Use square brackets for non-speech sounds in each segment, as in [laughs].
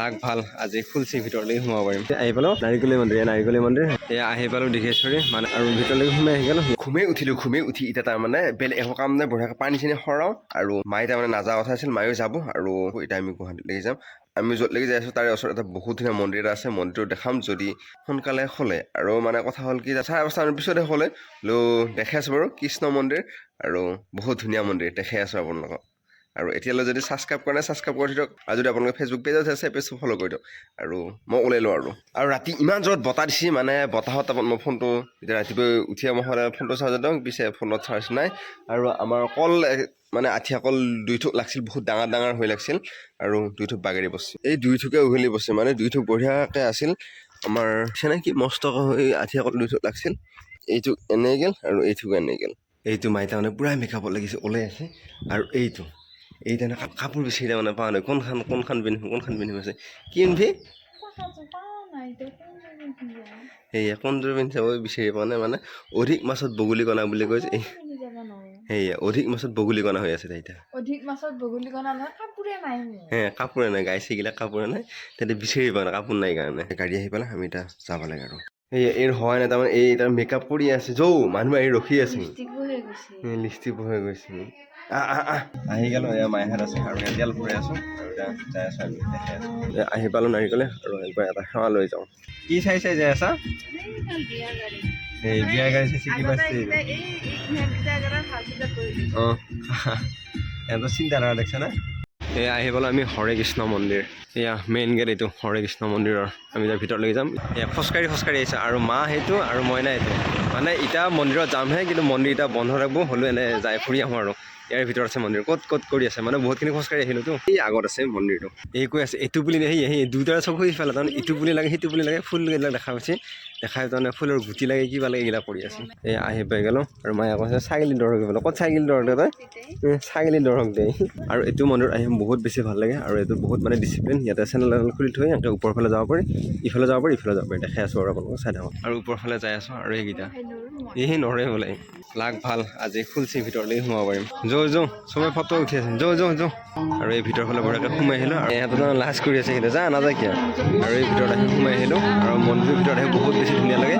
লাগ ভালো আজি ফুলচি ভিতৰলৈকে সোমাব পাৰিম। আহি পালোঁ নাৰিকলী মন্দিৰ নাৰিকলী মন্দিৰ। এয়া আহি পালোঁ দীঘেশ্বৰী মানে আৰু ভিতৰলৈকে সোমাই আহি গ'লোঁ। ঘুমেই উঠিলোঁ ঘুমেই উঠি এতিয়া তাৰমানে বেলেগ একো কাম নাই বঢ়িয়াকৈ পানী চানী সৰাওঁ আৰু মায়ে তাৰমানে নাযোৱা কথা আছিল মায়েও যাব আৰু এতিয়া আমি গুৱাহাটীলৈকে যাম। আমি য'তলৈকে যাই আছোঁ তাৰে ওচৰত এটা বহুত ধুনীয়া মন্দিৰ এটা আছে মন্দিৰটো দেখাম যদি সোনকালে খোলে আৰু মানে কথা হ'ল কি চাৰে পাঁচটামানৰ পিছতে খোলে লো দেখাই আছোঁ বাৰু কৃষ্ণ মন্দিৰ আৰু বহুত ধুনীয়া মন্দিৰ দেখাই আছোঁ আপোনালোকক আৰু এতিয়ালৈ যদি ছাবস্ক্ৰাইব কৰা নাই ছাবস্ক্ৰাইব কৰি দিয়ক। আৰু যদি আপোনালোকে ফেচবুক পেজত আছে পেজটো ফ'ল' কৰি দিয়ক। আৰু মই ওলাই লওঁ আৰু। আৰু ৰাতি ইমান জোৰত বতাহ দিছে মানে বতাহত তাৰপৰা মই ফোনটো এতিয়া ৰাতিপুৱা উঠিয়ে মই সদায় ফোনটো চাৰ্জ দিওঁ পিছে ফোনত চাৰ্জ নাই। আৰু আমাৰ কল এ- মানে আঠিয়া কল দুই থোক লাগিছিল বহুত ডাঙৰ ডাঙৰ হৈ লাগিছিল। আৰু দুই থোক বাগৰি বসছে এই দুই থোকে উঘলি বসছে মানে দুই থোক বঢ়িয়াকৈ আছিল। আমাৰ চিনাকি মস্ত হৈ আঠিয়া কল দুই থোক লাগিছিল। এইটো এনেই গ'ল আৰু এইটো এনেই গ'ল। এইটো মাই তাৰমানে পূৰা মেকআপত লাগিছে ওলাই আছে। আৰু এইটো। এই তেনে কাপ- কাপোৰ বিচাৰি তাৰমানে পোৱা নাই কোনখন কোনখন পিন্ধিম কোনখন পিন্ধিম আছে কি পিন্ধি সেয়া কোনযোৰ পিন্ধি যাব বিচাৰি পোৱা নাই মানে অধিক মাছত বগলী কণা বুলি কৈছে সেয়া অধিক মাছত বগলী কণা হৈ আছে এতিয়া অধিক মাছত বগলী কণা নহয় কাপোৰে নাই হে কাপোৰে নাই গাই চিগিলা কাপোৰে নাই তেতিয়া বিচাৰি পোৱা নাই কাপোৰ নাই কাৰণে। গাড়ী আহি পেলাই আমি এতিয়া যাব লাগে আৰু। এই এই হোৱাই নাই তাৰমানে এই তাৰ মেকআপ কৰি আছে যৌ মানুহ আহি ৰখি আছে লিপষ্টিকো হৈ গৈছে আহ, গ'লো এয়া মাইহাত আছে আৰু এতিয়াল ফুৰাই আছোঁ আৰু এতিয়া যাই আছোঁ আমি দেখাই আছোঁ আহি পালোঁ নাৰিকলে আৰু একবাৰ এটা সেৱা লৈ যাওঁ কি চাই চাই যাই আছা এই বিয়া গাড়ী চাইছে কিবা অঁ এটা চিন্তাধাৰা দেখিছে না এয়া আহি পালোঁ আমি হৰে কৃষ্ণ মন্দিৰ। এয়া মেইন গেট এইটো হৰে কৃষ্ণ মন্দিৰৰ। আমি এতিয়া ভিতৰলৈকে যাম। এয়া খোজকাঢ়ি খোজকাঢ়ি আহিছে। আৰু মা সেইটো আৰু মইনা এইটো। মানে এতিয়া মন্দিৰত যামহে কিন্তু মন্দিৰ এতিয়া বন্ধ থাকিব হ'লেও এনে যাই ফুৰি আহোঁ আৰু। ইয়াৰ ভিতৰত আছে মন্দিৰ। ক'ত ক'ত কৰি আছে? মানে বহুতখিনি খোজকাঢ়ি আহিলোঁতো এই আগত আছে মন্দিৰটো। এই কৈ আছে, এইটো বুলি সেই সেই দুটাৰে চকু সিফালে তাৰমানে ইটো বুলি লাগে, সিটো বুলি লাগে, ফুল দেখা পাইছে। দেখাই তাৰমানে ফুলৰ গুটি লাগে, কিবা লাগে এইবিলাক কৰি আছে। এই আহি পাই গ'লোঁ আৰু মায়ে কৈছে ছাগলী দৰক বোলে ক'ত ছাগলী দৰক দে তই ছাগলী দৰক দে। আৰু এইটো মন্দিৰত আহি বহুত বেছি ভালো লাগে আৰু এইটো বহুত মানে ডিচিপ্লিন ইয়াতে চেনেল এডাল খুলি থৈ ইয়াতে ওপৰ ফালে যাব পাৰি, ইফালে যাব পাৰি, ইফালে যাব পাৰি। দেখাই আছোঁ আৰু আপোনালোকক, চাই থাকক। আৰু ওপৰ ফালে যাই আছোঁ আৰু এইকেইটা। এই নৰে বোলে। লাগ ভাল আজি ফুলচি ভিতৰলৈকে সোমাব পাৰিম। যৌ যৌ চবে ফটো উঠি আছে। যৌ যৌ যৌ। আৰু এই ভিতৰ ফালে বঢ়িয়াকৈ সোমাই আহিলোঁ আৰু ইহঁতে তাৰমানে লাজ কৰি আছে কিন্তু যা নাযায় কিয়? আৰু এই ভিতৰত আহি সোমাই আহিলোঁ আৰু মন্দিৰৰ ভিতৰত আহি বহুত বেছি ধুনীয়া লাগে।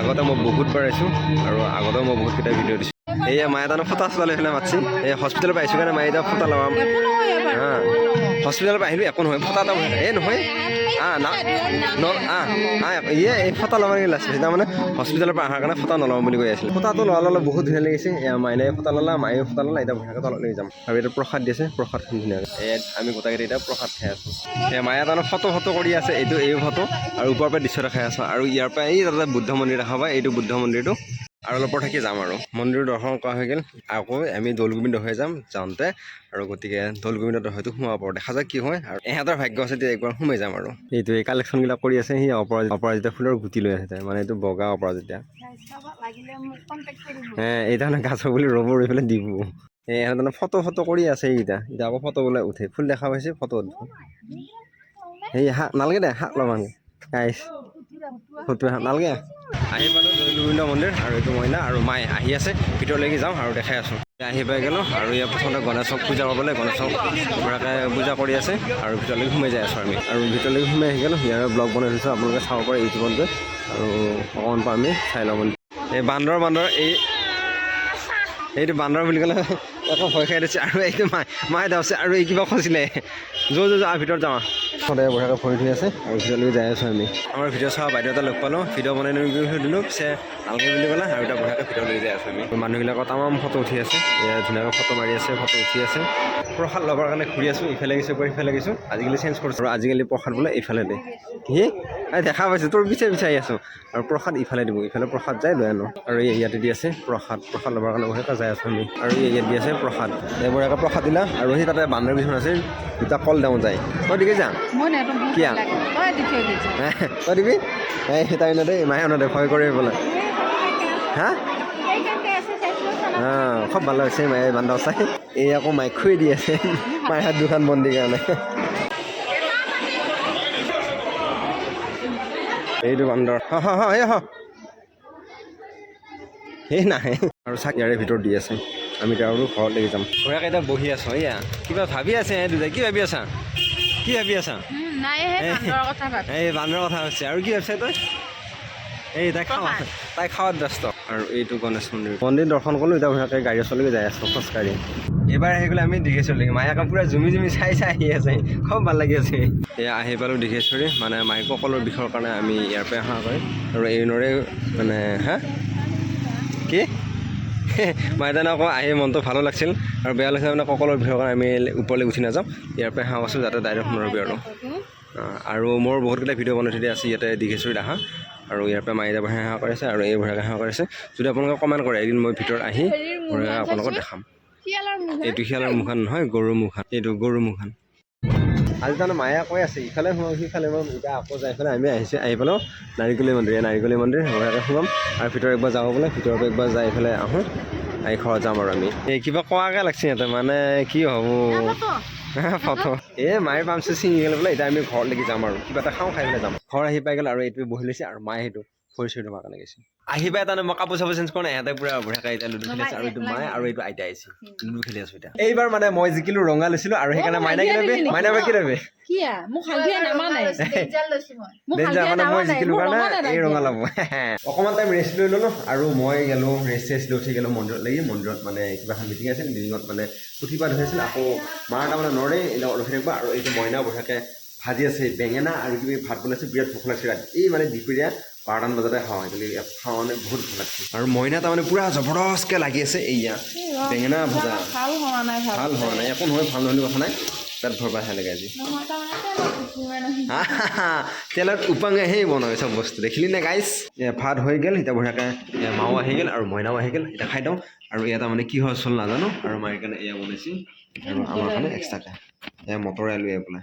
আগতে মই বহুতবাৰ আহিছোঁ আৰু আগতেও মই বহুতকেইটা ভিডিঅ' দিছোঁ। এয়া মায়ে তাৰমানে ফটা চোলা লৈ পেলাই মাতছি। এই হস্পিটেলৰ পৰা আহিছোঁ কাৰণে মায়ে এতিয়া ফটা লগাম হা হস্পিটেলৰ পৰা আহিলোঁ একো নহয় ফটা এটা এই নহয়। আ না ন আ আ ইয়ে এই ফটা ল'ব লাগে লাষ্ট তাৰমানে হস্পিটেলৰ পৰা অহাৰ কাৰণে ফটা নল'ম বুলি কৈ আছিল। ফটাটো লোৱা ল'লে বহুত ধুনীয়া লাগিছে এয়া মাইনাই ফটা ল'লা মায়ে ফটা ল'লা এতিয়া ভয়াকৈ তলত লৈ যাম। আৰু এতিয়া প্ৰসাদ দি আছে প্ৰসাদখন ধুনীয়াকৈ এই আমি গোটেইকেইটা এতিয়া প্ৰসাদ খাই আছোঁ। এই মায়ে তাৰমানে ফটো ফটো কৰি আছে এইটো এই ফটো। আৰু ওপৰৰ পৰা দৃশ্য দেখাই আছোঁ। আৰু ইয়াৰ পৰা এই তাতে বুদ্ধ মন্দিৰ দেখা পায়। এইটো বুদ্ধ মন্দিৰটো। আৰু অলপ থাকি যাম আৰু। মন্দিৰ দৰ্শন কৰা হৈ গ'ল। আকৌ আমি দৌল গোবিন্দ হৈ যাম যাওঁতে। আৰু গতিকে দৌল গোবিন্দত হয়তো সোমাব পাৰোঁ। দেখা যাক কি হয়। আৰু এহঁতৰ ভাগ্য আছে তেতিয়া একবাৰ সোমাই যাম আৰু। এইটো এই কালেকশ্যনবিলাক কৰি আছে। সি অপৰাজিত অপৰাজিতা ফুলৰ গুটি লৈ আছে। মানে এইটো বগা অপৰাজিতা। লাগিলে মোক হে এই তাৰমানে গাছৰ বুলি ৰ'ব ৰৈ পেলাই দিব। এই এহঁতে ফটো ফটো কৰি আছে এইকেইটা। এতিয়া আকৌ ফটো বোলে উঠে। ফুল দেখা পাইছে, ফটো উঠব সেই হাক নালাগে দে হাক ল'বা গাইছ ফটো হাক নালাগে। আহি পালোঁ গোবিন্দ মন্দিৰ আৰু এইটো মইনা আৰু মায়ে আহি আছে ভিতৰলৈকে যাওঁ আৰু দেখাই আছোঁ। আহি পাই গ'লোঁ আৰু ইয়াৰ প্ৰথমতে গণেশক পূজা কৰিবলৈ গণেশক ধুনীয়াকৈ পূজা কৰি আছে আৰু ভিতৰলৈকে সোমাই যাই আছোঁ আমি। আৰু ভিতৰলৈকে সোমাই আহি গ'লোঁ ইয়াৰ ব্লগ বনাই থৈছোঁ আপোনালোকে চাব পাৰে ইউটিউবত গৈ। আৰু অকণমান পৰা আমি চাই ল'ব এই বান্দৰ বান্দৰ এই এইটো বান্দৰ বুলি ক'লে একো ভয় খাই দিছে আৰু এইটো মাই, মায়ে দাওছে আৰু এই কিবা খচিলে। য'ত য'ত যাওঁ ভিতৰত যাওঁ সদায় বঢ়িয়াকৈ ভৰি থৈ আছে আৰু ভিতৰলৈকে যাই আছোঁ আমি। আমাৰ ভিডিঅ' চোৱা বাইদেউ এটা লগ পালোঁ, ভিডিঅ' বনাই সুধিলোঁ পিছে ভালকৈ বুলি ক'লে, আৰু এতিয়া বঢ়িয়াকৈ ভিতৰলৈকে যাই আছোঁ আমি। মানুহবিলাকৰ তামাম ফটো উঠি আছে ধুনীয়াকৈ ফটো মাৰি আছে, ফটো উঠি আছে। প্ৰসাদ ল'বৰ কাৰণে ঘূৰি আছোঁ, ইফালে গৈছোঁ, পৰা সিফালে গৈছোঁ, আজিকালি চেঞ্জ কৰিছোঁ। আৰু আজিকালি প্ৰসাদ বোলে ইফালে দিয়ে কি? দেখা পাইছোঁ, তোৰ পিছে বিচাৰি আছোঁ। আৰু প্ৰসাদ ইফালে দিব, ইফালে প্ৰসাদ যায়, লৈ আনো। আৰু ইয়াতে দি আছে, প্ৰসাদ প্ৰসাদ ল'বৰ কাৰণে বঢ়িয়াকৈ যাই আছোঁ আমি। আৰু ইয়াত দি আছে প্ৰসাদ। এই বঢ়িয়াকৈ প্ৰসাদ দিলা আৰু সেই তাতে বান্দৰ বিছুন আছে দুটা কল দেওঁ যায়। তই দিবি যা। কিয়া? তই দিবি এই তাই নদে মাহে নদে ভয় কৰি বোলে। হা? অঁ খুব ভাল হৈছে মায়ে বান্দৰ চাই। এই আকৌ মাইক খুৱাই দি আছে। মায়ে হাত দুখন বন্দিৰ কাৰণে। এইটো বান্দৰ। হ হ হ এই হ। সেই নাহে আৰু চাক ইয়াৰে ভিতৰত দি আছে। আমি এতিয়া আৰু ঘৰত লাগি যাম। ঘোঁৰাক এতিয়া বহি আছোঁ এয়া। কিবা ভাবি আছে এ দুটাই কি ভাবি আছা? কি ভাবি আছা? এই- বান্দৰৰ কথা হৈছে আৰু কি ভাবিছা তই? এই তাই প্ৰসাদ। তাই খাৱাত ব্যস্ত। আৰু এইটো গণেশ মন্দিৰ। মন্দিৰ দৰ্শন কৰিলোঁ এতিয়া ভয়াকে গাড়ী চলিকে যাই আছোঁ খোজকাঢ়ি এইবাৰ আহি গ'লে আমি দীঘেশ্বৰীলৈকে মায়ে আকৌ পূৰা জুমি জুমি চাই চাই আহি আছে। খুব ভাল লাগি আছে। এয়া আহি পালোঁ দীঘেশ্বৰী মানে মাইকসকলৰ বিষয়ৰ কাৰণে আমি ইয়াৰ পৰাই অহা কৰে আৰু এইনৰে মানে হা? কি? [laughs] মাইদানে আকৌ আহি মনটো ভালো লাগিছিল আৰু বেয়া লাগিছিল মানে ককলৰ বিষয়ৰ কাৰণে আমি ওপৰলৈ উঠি নাযাওঁ। ইয়াৰ পৰাই হাঁহ আছোঁ যাতে ডাইৰেক্ট সোণৰবি আৰু। আৰু মোৰ বহুতকেইটা ভিডিঅ' বনাই থৈ দিয়া আছে ইয়াতে দীঘেশ্বৰীত আহা। আৰু ইয়াৰ পৰা মাইদা বঢ়াই সেৱা কৰিছে আৰু এই বঢ়াকে সেৱা কৰিছে যদি আপোনালোকে কমেণ্ট কৰে এদিন মই ভিতৰত আহি আপোনালোকক। দেখাম। এইটো শিয়ালৰ মুখান নহয় গৰুৰ মুখান এইটো গৰুৰ মুখান আজি তাৰমানে মায়ে কৈ আছে ইফালে সোমাম সিফালে সোমাম এতিয়া আকৌ যাই পেলাই আমি আহিছোঁ আহি পেলাওঁ নাৰিকলি মন্দিৰ। এই নাৰিকলি মন্দিৰ বঢ়াকে সোমাম আৰু ভিতৰত একবাৰ যাওঁ বোলে ভিতৰৰ পৰা একবাৰ যাই পেলাই আহোঁ। আহি ঘৰত যাম আৰু আমি। এই কিবা কোৱাকৈ লাগছে সিহঁতে মানে কি হ'ব? [laughs] ফটো। এ মায়ে পামচে ছিঙি গ'লে বোলে এতিয়া আমি ঘৰলৈকে যাম আৰু। কিবা এটা খাওঁ খাই পেলাই যাম। ঘৰ আহি পাই গ'ল আৰু এইটো বহি লৈছে আৰু মায়ে সেইটো। চৰি ধোৱাৰ কাৰণে গৈছে। আহি পাই তাৰমানে মই কাপোৰ চাপোৰ চেঞ্জ কৰা নাই ইহঁতে পুৰা বঢ়িয়াকৈ এতিয়া লুডু খেলি আছে আৰু এইটো মায়ে আৰু এইটো আইতা আহিছে লুডু খেলি আছো এতিয়া। এইবাৰ মানে মই জিকিলো ৰঙা লৈছিলো আৰু সেইকাৰণে মাইনা কি ল'বি? মাইনা বা কি ল'বি? মানে অকণমান টাইম ৰেষ্ট লৈ ল'লোঁ আৰু মই গ'লোঁ ৰেষ্ট চেষ্ট লৈ উঠি গ'লোঁ মন্দিৰত লাগি। মন্দিৰত মানে কিবা এখন মিটিং আছিল মিটিঙত মানে পুথি পাঠ হৈ আকৌ মাৰ তাৰমানে নৰে এইবিলাক ৰখি থাকিব। আৰু এইটো মইনা বঢ়িয়াকৈ ভাজি আছে বেঙেনা আৰু কিবা ভাত বনাইছে বিৰাট ভোক লাগিছে ৰাতি। এই মানে দুপৰীয়া বাৰটামান বজাতে খাওঁ ইয়াত খাওঁ মানে বহুত ভাল লাগিছে আৰু মইনা তাৰমানে পূৰা জবৰদস্তকৈ লাগি আছে এইয়া। বেঙেনা ভজা। ভাল হোৱা নাই ভাল ভাল হোৱা নাই একো নহয় ভাল নহ'লে কথা নাই। তাত ভৰপাহে লাগে আজি। তাৰমানে তেলত উপাঙেহে বনায় চব বস্তু দেখিলি নে গাইছ এ ভাত হৈ গ'ল এতিয়া বঢ়িয়াকৈ মাও আহি গ'ল আৰু মইনাও আহি গ'ল এতিয়া খাই দিওঁ। আৰু ইয়াত মানে কি হয় চল নাজানো। আৰু মাৰ কাৰণে এয়া বনাইছে। আৰু আমাৰ কাৰণে এক্সট্ৰাকৈ এয়া মটৰ আলু এয়া বোলে।